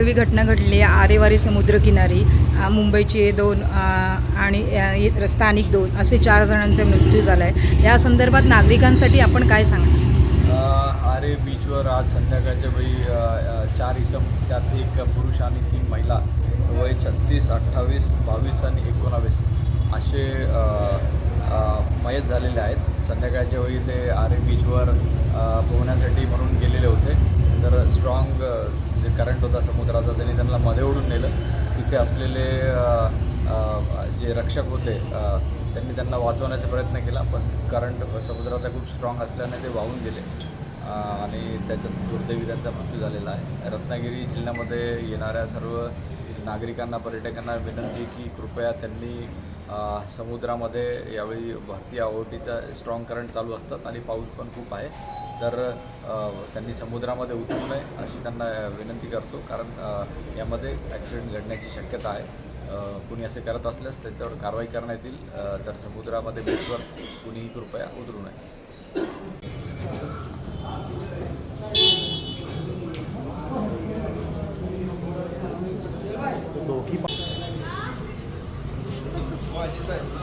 ही घटना घडली आहे आरेवारी समुद्रकिनारी मुंबईची मुंबईचे दोन आणि स्थानिक दोन असे चार जणांचा मृत्यू झाला आहे या संदर्भात नागरिकांसाठी आपण काय सांगा आरे बीचवर आज संध्याकाळच्या वेळी चार इसम त्यात एक पुरुष आणि तीन महिला वय छत्तीस अठ्ठावीस बावीस आणि एकोणावीस असे मयत झालेले आहेत. संध्याकाळच्या वेळी ते आरे बीचवर पोहण्यासाठी म्हणून गेलेले होते तर स्ट्रॉंग जे करंट होता समुद्राचा त्यांनी त्यांना मध्ये ओढून नेलं. तिथे असलेले जे रक्षक होते त्यांनी त्यांना वाचवण्याचा प्रयत्न केला पण करंट समुद्राचा खूप स्ट्रॉंग असल्याने ते वाहून गेले. आणि त्याच्यात दुर्दैवी त्यांचा मृत्यू झालेला आहे. रत्नागिरी जिल्ह्यामध्ये येणाऱ्या सर्व नागरिकांना पर्यटकांना विनंती की कृपया त्यांनी समुद्रामध्ये यावेळी भारतीय आवटीचा स्ट्रॉंग करंट चालू असतात आणि पाऊस पण खूप आहे. तर त्यांनी समुद्रामध्ये उतरू नये अशी त्यांना विनंती करतो. कारण यामध्ये ॲक्सिडेंट घडण्याची शक्यता आहे. कुणी असे करत असल्यास त्याच्यावर कारवाई करण्यात येईल. तर समुद्रामध्ये बीचवर कुणीही कृपया उतरू नये. 있어요.